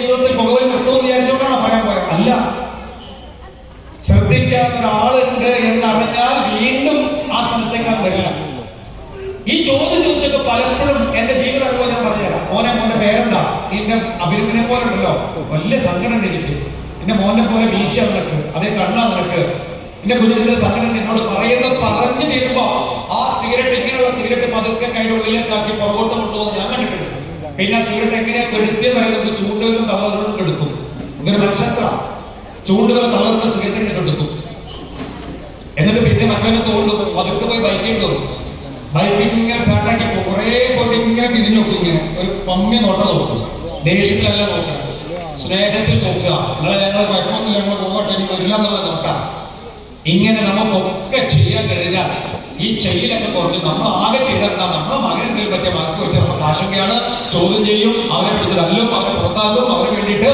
ജീവിതത്തിൽ പുകവലി നിർത്തുമെന്ന് വിചാരിച്ചോണ്ടാണ് പറയാൻ പോയത്. അല്ല ശ്രദ്ധിക്കാൻ ഒരാളുണ്ട് എന്നറിഞ്ഞാൽ വീണ്ടും ആ സ്ഥലത്തേക്ക് വരില്ല. ഈ ചോദ്യം ചോദിച്ചപ്പോ പലപ്പോഴും എന്റെ ജീവിത അനുഭവം ഞാൻ പറഞ്ഞുതരാം. മോനെ മോന്റെ പേരെന്താ? നിന്റെ അഭിനന്ദനെ പോലെ ഉണ്ടല്ലോ. വലിയ സങ്കടം ഉണ്ട് എനിക്ക്. എന്റെ മോനെ പോലെ വീശ നിനക്ക് അതേ കണ്ണാ നിനക്ക്. എന്റെ കുഞ്ഞിന്റെ സങ്കടം എന്നോട് പറയുന്നത് പറഞ്ഞു തീരുമ്പോ ആ സിഗരറ്റ് ഇങ്ങനെയുള്ള സിഗരറ്റ് പതുക്കെ കൈയുടെ ഉള്ളിലേക്കാക്കി പുറകോട്ട് കൊണ്ടുപോകുന്നത് ഞാൻ കണ്ടിട്ടുണ്ട്. പിന്നെ ആ സിഗരറ്റ് എങ്ങനെ കെടുത്തിയെന്ന് പറയുന്നത് നമുക്ക് തവറുകളും കെടുക്കും. ഇങ്ങനെ മനഃശാസ്ത്രം ചൂണ്ടുകൾ തളർന്ന സിഗരറ്റ് കെടുക്കും. എന്നിട്ട് പിന്നെ മറ്റൊന്ന് തോണ്ടും പതുക്കെ പോയി ബൈക്കിൽ കയറും ബൈക്കിൽ ഇങ്ങനെ സ്റ്റാർട്ടാക്കി കുറെ പോയിട്ട് ഇങ്ങനെ തിരിഞ്ഞു നോക്കും ഇങ്ങനെ. ഒരു പമ്മി നോട്ടം നോക്കും. ദേഷ്യത്തിലല്ല നോക്കുക. സ്നേഹത്തിൽ നോക്കുക. നിങ്ങളെ ഞങ്ങൾ കുഴപ്പമൊന്നുമില്ല ഞങ്ങൾ പോകട്ടെ ഇനി വരില്ല എന്നുള്ള നോക്കാം. ഇങ്ങനെ നമുക്കൊക്കെ ചെയ്യാൻ കഴിഞ്ഞാൽ ഈ ചെയ്യലൊക്കെ കുറഞ്ഞ് നമ്മൾ ആകെ ചെയ്തെടുത്താൽ നമ്മളെ മകൻ എന്തെങ്കിലും പറ്റിയ ബാക്കി പറ്റിയ നമുക്ക് ആശങ്കയാണ് ചോദ്യം ചെയ്യും അവരെ പിടിച്ച് തല്ലും അവരെ പുറത്താക്കും അവരെ വേണ്ടിയിട്ട്